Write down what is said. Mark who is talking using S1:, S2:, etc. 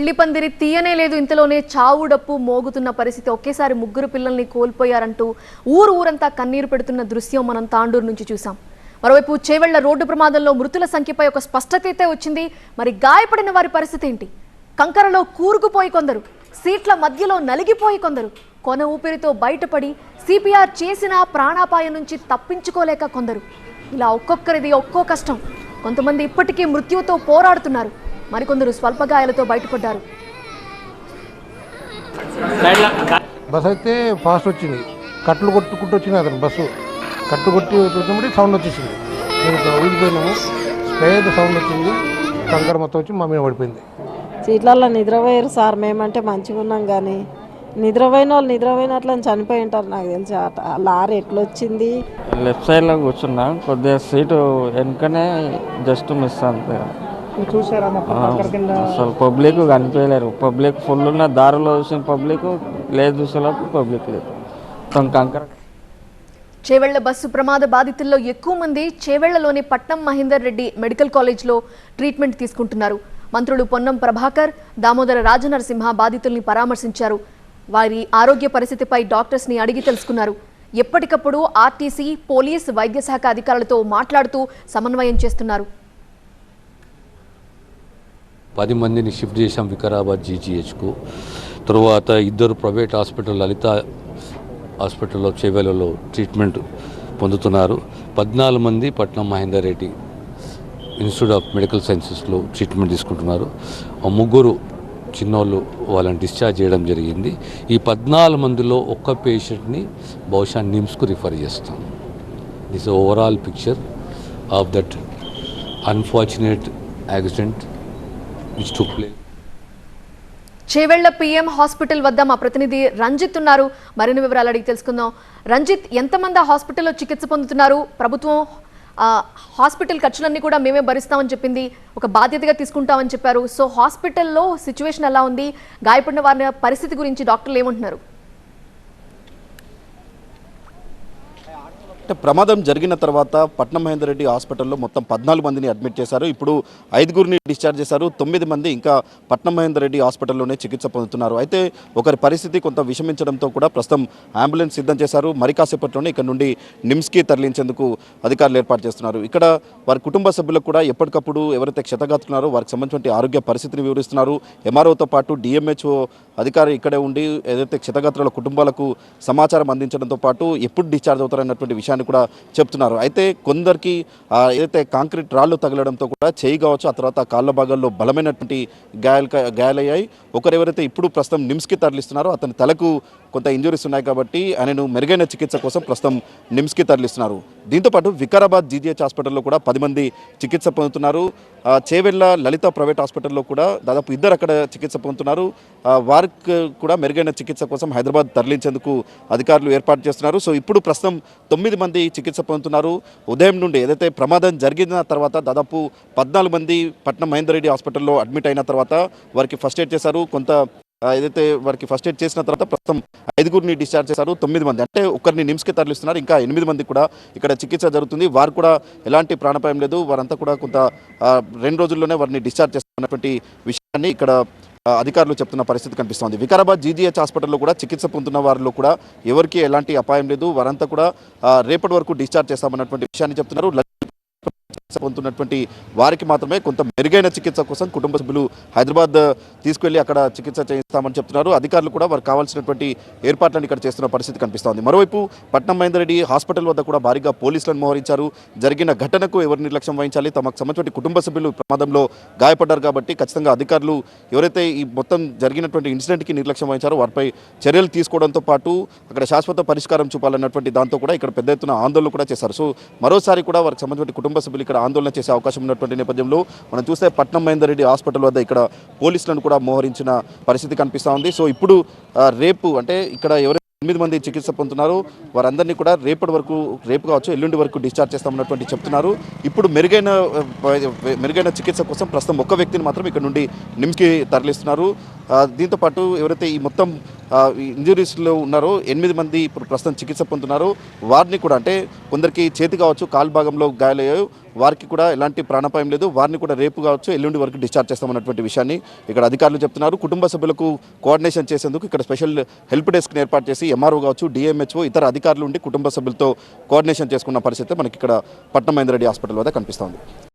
S1: పెళ్ళి పందిరి తీయనే లేదు. ఇంతలోనే చావు డప్పు మోగుతున్న పరిస్థితి ఒకేసారి ముగ్గురు పిల్లల్ని కోల్పోయారంటూ ఊరు ఊరంతా కన్నీరు పెడుతున్న దృశ్యం మనం తాండూరు నుంచి చూసాం మరోవైపు చేవెళ్ళ రోడ్డు ప్రమాదంలో మృతుల సంఖ్యపై ఒక స్పష్టత అయితే వచ్చింది. మరి గాయపడిన వారి పరిస్థితి ఏంటి? కంకరలో కూరుకుపోయి కొందరు సీట్ల మధ్యలో నలిగిపోయి కొందరు కొన ఊపిరితో బయటపడి సిపిఆర్ చేసిన ప్రాణాపాయం నుంచి తప్పించుకోలేక కొందరు. ఇలా ఒక్కొక్కరిది ఒక్కో కష్టం. కొంతమంది ఇప్పటికీ మృత్యువుతో పోరాడుతున్నారు. మరికొందరు స్వల్ప గాయాలతో బయటపడ్డారు.
S2: బస్ అయితే ఫాస్ట్ వచ్చింది. కట్లు కొట్టుకుంటూ వచ్చింది అతను బస్సు కట్టు కొట్టి వచ్చినప్పుడు సౌండ్ వచ్చేసింది. మేము ఇట్లా ఊగిపోయినాము. స్పేర్ సౌండ్ వచ్చింది. కంకర మొత్తం వచ్చి మా మీద పడిపోయింది.
S3: సీట్లలో నిద్రపోయారు సార్. మేమంటే మంచిగా ఉన్నాం కానీ నిద్రపోయిన వాళ్ళు నిద్రపోయినట్లని చనిపోయి ఉంటారు నాకు తెలిసి. ఆ లారీ ఎట్లా వచ్చింది
S4: లెఫ్ట్ సైడ్లో కూర్చున్నా. కొద్దిగా సీటు వెనుకనే జస్ట్ మిస్ అంతే. అసలు పబ్లిక్ కనిపించలేరు. పబ్లిక్ ఫుల్ ఉన్న దారిలో చూసిన పబ్లిక్ లేదు చూసేలోపు పబ్లిక్ లేదు. కంకర
S1: చేవెళ్ళ బస్సు ప్రమాద బాధితుల్లో ఎక్కువ మంది చేవెళ్ళలోని పట్నం మహేందర్ రెడ్డి మెడికల్ కాలేజ్లో ట్రీట్మెంట్ తీసుకుంటున్నారు. మంత్రులు పొన్నం ప్రభాకర్ దామోదర రాజనరసింహ బాధితుల్ని పరామర్శించారు. వారి ఆరోగ్య పరిస్థితిపై డాక్టర్స్ని అడిగి తెలుసుకున్నారు. ఎప్పటికప్పుడు ఆర్టీసీ పోలీస్ వైద్య శాఖ అధికారులతో మాట్లాడుతూ సమన్వయం చేస్తున్నారు.
S5: పది మందిని షిఫ్ట్ చేశాం వికారాబాద్ జీజీహెచ్కు. తరువాత ఇద్దరు ప్రైవేట్ హాస్పిటల్ లలిత హాస్పిటల్లో చేవేలలో ట్రీట్మెంట్ పొందుతున్నారు. పద్నాలుగు మంది Patnam Mahender Reddy institute of medical సైన్సెస్లో treatment తీసుకుంటున్నారు. ముగ్గురు చిన్నోళ్ళు వాళ్ళని డిశ్చార్జ్ చేయడం జరిగింది. ఈ పద్నాలుగు మందిలో ఒక్క పేషెంట్ని బహుశా నిమ్స్కు రిఫర్ చేస్తాం. This overall picture of that unfortunate accident. Which took place.
S1: Chevella PM hospital వద్ద మా ప్రతినిధి రంజిత్ ఉన్నారు. మరిన్ని వివరాలు అడిగి తెలుసుకుందాం. రంజిత్ ఎంతమంది హాస్పిటల్లో చికిత్స పొందుతున్నారు? ప్రభుత్వం హాస్పిటల్ ఖర్చులన్నీ కూడా మేమే భరిస్తామని చెప్పింది. ఒక బాధ్యతగా తీసుకుంటామని చెప్పారు. సో హాస్పిటల్లో సిచ్యువేషన్ ఎలా ఉంది? గాయపడిన వారి పరిస్థితి గురించి డాక్టర్లు ఏమంటున్నారు?
S6: అంటే ప్రమాదం జరిగిన తర్వాత పట్నం మహేందర్ రెడ్డి హాస్పిటల్లో మొత్తం పద్నాలుగు మందిని అడ్మిట్ చేశారు. ఇప్పుడు ఐదుగురిని డిశ్చార్జ్ చేశారు. తొమ్మిది మంది ఇంకా పట్నం మహేందర్ రెడ్డి హాస్పిటల్లోనే చికిత్స పొందుతున్నారు. అయితే ఒకరి పరిస్థితి కొంత విషమించడంతో కూడా ప్రస్తుతం అంబులెన్స్ సిద్ధం చేశారు. మరి కాసేపట్లోనే ఇక్కడ నుండి నిమ్స్కి తరలించేందుకు అధికారులు ఏర్పాటు చేస్తున్నారు. ఇక్కడ వారి కుటుంబ సభ్యులకు కూడా ఎప్పటికప్పుడు ఎవరైతే క్షతగాతున్నారో వారికి సంబంధించిన ఆరోగ్య పరిస్థితిని వివరిస్తున్నారు. ఎంఆర్ఓతో పాటు డిఎంహెచ్ఓ అధికారి ఇక్కడే ఉండి ఏదైతే క్షతగాత్రుల కుటుంబాలకు సమాచారం అందించడంతో పాటు ఎప్పుడు డిశ్చార్జ్ అవుతారన్నటువంటి విషయాన్ని కూడా చెప్తున్నారు. అయితే కొందరికి ఏదైతే కాంక్రీట్ రాళ్ళు తగలడంతో కూడా చేయి కావచ్చు ఆ తర్వాత కాళ్ళ భాగాల్లో బలమైనటువంటి గాయాలు గాయాలయ్యాయి. ఒకరెవరైతే ఇప్పుడు ప్రస్తుతం నిమ్స్కి తరలిస్తున్నారో అతని తలకు కొంత ఇంజురీస్ ఉన్నాయి కాబట్టి ఆయనను మెరుగైన చికిత్స కోసం ప్రస్తుతం నిమ్స్కి తరలిస్తున్నారు. దీంతోపాటు వికారాబాద్ జీజీహెచ్ హాస్పిటల్లో కూడా పది మంది చికిత్స పొందుతున్నారు. చేవెళ్ళ లలిత ప్రైవేట్ హాస్పిటల్లో కూడా దాదాపు ఇద్దరు అక్కడ చికిత్స పొందుతున్నారు. వారికి కూడా మెరుగైన చికిత్స కోసం హైదరాబాద్ తరలించేందుకు అధికారులు ఏర్పాటు చేస్తున్నారు. సో ఇప్పుడు ప్రస్తుతం తొమ్మిది మంది చికిత్స పొందుతున్నారు. ఉదయం నుండి ఏదైతే ప్రమాదం జరిగిన తర్వాత దాదాపు పద్నాలుగు మంది పట్నం మహేందర్ రెడ్డి హాస్పిటల్లో అడ్మిట్ అయిన తర్వాత వారికి ఫస్ట్ ఎయిడ్ చేశారు. కొంత ఏదైతే వారికి ఫస్ట్ ఎయిడ్ చేసిన తర్వాత ప్రస్తుతం ఐదుగురిని డిశ్చార్జ్ చేశారు. తొమ్మిది మంది అంటే ఒకరిని నిమ్స్కి తరలిస్తున్నారు. ఇంకా ఎనిమిది మంది కూడా ఇక్కడ చికిత్స జరుగుతుంది. వారు కూడా ఎలాంటి ప్రాణాపాయం లేదు. వారంతా కూడా కొంత రెండు రోజుల్లోనే వారిని డిశ్చార్జ్ చేస్తున్నటువంటి విషయాన్ని ఇక్కడ అధికారులు చెప్తున్న పరిస్థితి కనిపిస్తోంది. వికారాబాద్ జీజీహెచ్ హాస్పిటల్లో కూడా చికిత్స పొందుతున్న వారిలో కూడా ఎవరికి ఎలాంటి అపాయం లేదు. వారంతా కూడా రేపటి వరకు డిశ్చార్జ్ చేస్తామన్నటువంటి విషయాన్ని చెప్తున్నారు. పొందుతున్నటువంటి వారికి మాత్రమే కొంత మెరుగైన చికిత్స కోసం కుటుంబ సభ్యులు హైదరాబాద్ తీసుకెళ్ళి అక్కడ చికిత్స చేయిస్తామని చెప్తున్నారు. అధికారులు కూడా వారికి కావాల్సినటువంటి ఏర్పాట్లను ఇక్కడ చేస్తున్న పరిస్థితి కనిపిస్తోంది. మరోవైపు పట్నం మహేందర్ రెడ్డి హాస్పిటల్ వద్ద కూడా భారీగా పోలీసులను మోహరించారు. జరిగిన ఘటనకు ఎవరు నిర్లక్ష్యం వహించాలి? తమకు సంబంధించిన కుటుంబ సభ్యులు ప్రమాదంలో గాయపడ్డారు కాబట్టి ఖచ్చితంగా అధికారులు ఎవరైతే ఈ మొత్తం జరిగినటువంటి ఇన్సిడెంట్కి నిర్లక్ష్యం వహించారో వారిపై చర్యలు తీసుకోవడంతో పాటు అక్కడ శాశ్వత పరిష్కారం చూపాలన్నటువంటి దాంతో కూడా ఇక్కడ పెద్ద ఎత్తున ఆందోళన కూడా చేశారు. సో మరోసారి కూడా వారికి సంబంధించిన కుటుంబ సభ్యులు ఇక్కడ ఆందోళన చేసే అవకాశం ఉన్నటువంటి నేపథ్యంలో మనం చూస్తే పట్నం మహేందర్ రెడ్డి హాస్పిటల్ వద్ద ఇక్కడ పోలీసులను కూడా మోహరించిన పరిస్థితి కనిపిస్తూ ఉంది. సో ఇప్పుడు రేపు అంటే ఇక్కడ ఎవరైతే ఎనిమిది మంది చికిత్స పొందుతున్నారు వారందరినీ కూడా రేపటి వరకు రేపు కావచ్చు ఎల్లుండి వరకు డిశ్చార్జ్ చేస్తామన్నటువంటి చెప్తున్నారు. ఇప్పుడు మెరుగైన మెరుగైన చికిత్స కోసం ప్రస్తుతం ఒక్క వ్యక్తిని మాత్రం ఇక్కడ నుండి నిమ్స్కి తరలిస్తున్నారు. దీంతో పాటు ఎవరైతే ఈ మొత్తం ఇంజురీస్లో ఉన్నారో. ఎనిమిది మంది ఇప్పుడు ప్రస్తుతం చికిత్స పొందుతున్నారు. వారిని కూడా అంటే కొందరికి చేతి కావచ్చు కాలు భాగంలో గాయాలయ్యాయి. వారికి కూడా ఎలాంటి ప్రాణాపాయం లేదు. వారిని కూడా రేపు కావచ్చు ఎల్లుండి వరకు డిశ్చార్జ్ చేస్తామన్నటువంటి విషయాన్ని ఇక్కడ అధికారులు చెప్తున్నారు. కుటుంబ సభ్యులకు కోఆర్డినేషన్ చేసేందుకు ఇక్కడ స్పెషల్ హెల్ప్ డెస్క్ని ఏర్పాటు చేసి ఎంఆర్ఓ కావచ్చు డిఎంహెచ్ఓ ఇతర అధికారులు ఉండి కుటుంబ సభ్యులతో కోఆర్డినేషన్ చేసుకున్న పరిస్థితి మనకి ఇక్కడ పట్నం మహేందర్ రెడ్డి హాస్పిటల్ వద్ద కనిపిస్తోంది.